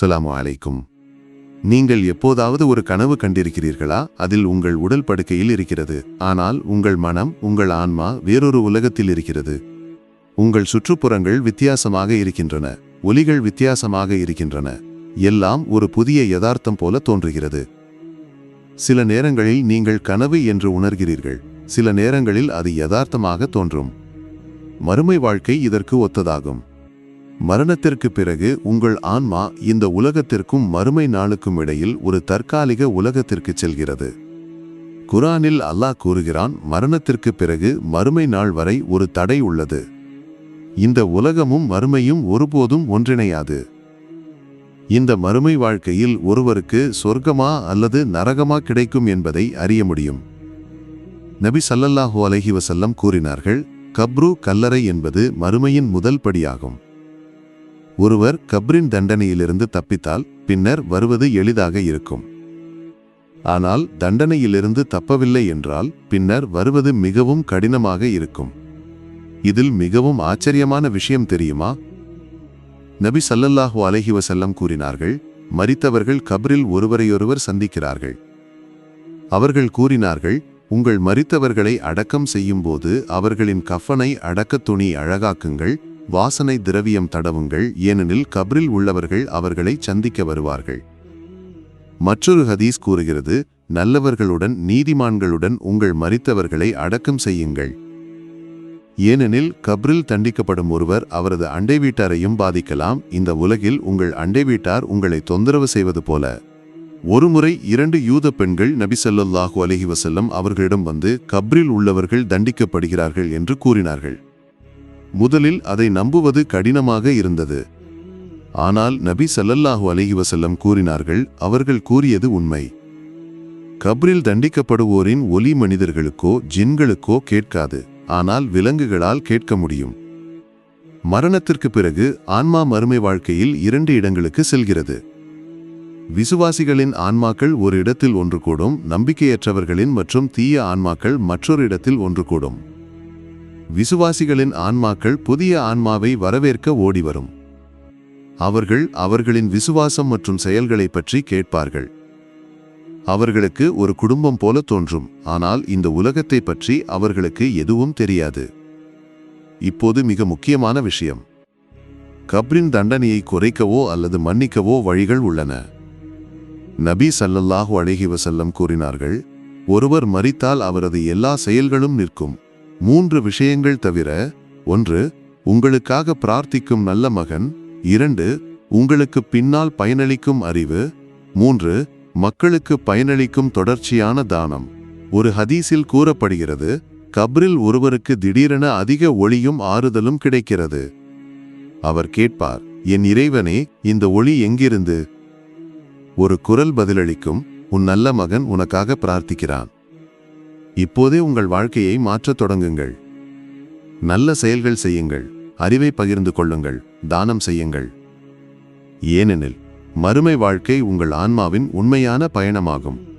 அஸ்ஸலாமு அலைக்கும். நீங்கள் எப்போதாவது ஒரு கனவு கண்டிருக்கிறீர்களா? அதில் உங்கள் உடல் படுக்கையில் இருக்கிறது. ஆனால் உங்கள் மனம் உங்கள் ஆன்மா வேறொரு உலகத்தில் இருக்கிறது. உங்கள் சுற்றுப்புறங்கள் வித்தியாசமாக இருக்கின்றன. ஒலிகள் வித்தியாசமாக இருக்கின்றன. எல்லாம் ஒரு புதிய யதார்த்தம் போல தோன்றுகிறது. சில நேரங்களில் நீங்கள் கனவு என்று உணர்கிறீர்கள். சில நேரங்களில் அது யதார்த்தமாக தோன்றும். மறுமை வாழ்க்கை இதற்கு ஒத்ததாகும். மரணத்திற்கு பிறகு உங்கள் ஆன்மா இந்த உலகத்திற்கும் மறுமை நாளுக்கும் இடையில் ஒரு தற்காலிக உலகத்திற்கு செல்கிறது. குரானில் அல்லாஹ் கூறுகிறான் மரணத்திற்கு பிறகு மறுமை நாள் வரை ஒரு தடை உள்ளது. இந்த உலகமும் மறுமையும் ஒருபோதும் ஒன்றிணையாது. இந்த மறுமை வாழ்க்கையில் ஒருவருக்கு சொர்க்கமா அல்லது நரகமா கிடைக்கும் என்பதை அறிய முடியும். நபி சல்லல்லாஹூ அலஹி வசல்லம் கூறினார்கள் கப்ரு கல்லறை என்பது மறுமையின் முதல் படியாகும். ஒருவர் கப்ரின் தண்டனையிலிருந்து தப்பித்தால் பின்னர் வருவது எளிதாக இருக்கும். ஆனால் தண்டனையிலிருந்து தப்பவில்லை என்றால் பின்னர் வருவது மிகவும் கடினமாக இருக்கும். இதில் மிகவும் ஆச்சரியமான விஷயம் தெரியுமா? நபி சல்லல்லாஹு அலஹி வசல்லம் கூறினார்கள் மரித்தவர்கள் கபரில் ஒருவரையொருவர் சந்திக்கிறார்கள். அவர்கள் கூறினார்கள் உங்கள் மரித்தவர்களை அடக்கம் செய்யும்போது அவர்களின் கஃனை அடக்கத் துணி அழகாக்குங்கள் வாசனை திரவியம் தடவுங்கள் ஏனெனில் கப்ரில் உள்ளவர்கள் அவர்களை சந்திக்க வருவார்கள். மற்றொரு ஹதீஸ் கூறுகிறது நல்லவர்களுடன் நீதிமான்களுடன் உங்கள் மரித்தவர்களை அடக்கம் செய்யுங்கள். ஏனெனில் கப்ரில் தண்டிக்கப்படும் ஒருவர் அவரது அண்டை வீட்டாரையும் பாதிக்கலாம் இந்த உலகில் உங்கள் அண்டை வீட்டார் உங்களை தொந்தரவு செய்வது போல. ஒருமுறை இரண்டு யூத பெண்கள் நபிசல்லாஹு அலஹி வசல்லம் அவர்களிடம் வந்து கப்ரில் உள்ளவர்கள் தண்டிக்கப்படுகிறார்கள் என்று கூறினார்கள். முதலில் அதை நம்புவது கடினமாக இருந்தது. ஆனால் நபி சல்லல்லாஹு அலஹி வசல்லம் கூறினார்கள் அவர்கள் கூறியது உண்மை. கப்ரில் தண்டிக்கப்படுவோரின் ஒலி மனிதர்களுக்கோ ஜின்களுக்கோ கேட்காது ஆனால் விலங்குகளால் கேட்க முடியும். மரணத்திற்கு பிறகு ஆன்மா மறுமை வாழ்க்கையில் இரண்டு இடங்களுக்கு செல்கிறது. விசுவாசிகளின் ஆன்மாக்கள் ஒரு இடத்தில் ஒன்று கூடும் நம்பிக்கையற்றவர்களின் மற்றும் தீய ஆன்மாக்கள் மற்றொரு இடத்தில் ஒன்று கூடும் விசுவாசிகளின் ஆன்மாக்கள் புதிய ஆன்மாவை வரவேற்க ஓடி வரும் அவர்கள் அவர்களின் விசுவாசம் மற்றும் செயல்களை பற்றி கேட்பார்கள். அவர்களுக்கு ஒரு குடும்பம் போல தோன்றும் ஆனால் இந்த உலகத்தை பற்றி அவர்களுக்கு எதுவும் தெரியாது. இப்போது மிக முக்கியமான விஷயம். கப்ரின் தண்டனையை குறைக்கவோ அல்லது மன்னிக்கவோ வழிகள் உள்ளன. நபி சல்லல்லாஹு அலைஹி வஸல்லம் கூறினார்கள் ஒருவர் மறித்தால் அவரது எல்லா செயல்களும் நிற்கும். மூன்று விஷயங்கள் தவிர ஒன்று உங்களுக்காக பிரார்த்திக்கும் நல்ல மகன் இரண்டு உங்களுக்கு பின்னால் பயனளிக்கும் அறிவு மூன்று மக்களுக்கு பயனளிக்கும் தொடர்ச்சியான தானம். ஒரு ஹதீஸில் கூறப்படுகிறது கப்ரில் ஒருவருக்கு திடீரென அதிக ஒளியும் ஆறுதலும் கிடைக்கிறது. அவர் கேட்பார் என் இறைவனே இந்த ஒளி எங்கிருந்து? ஒரு குரல் பதிலளிக்கும் உன் நல்ல மகன் உனக்காக பிரார்த்திக்கிறான். இப்போதே உங்கள் வாழ்க்கையை மாற்றத் தொடங்குங்கள். நல்ல செயல்கள் செய்யுங்கள். அறிவை பகிர்ந்து கொள்ளுங்கள். தானம் செய்யுங்கள். ஏனெனில் மறுமை வாழ்க்கை உங்கள் ஆன்மாவின் உண்மையான பயணமாகும்.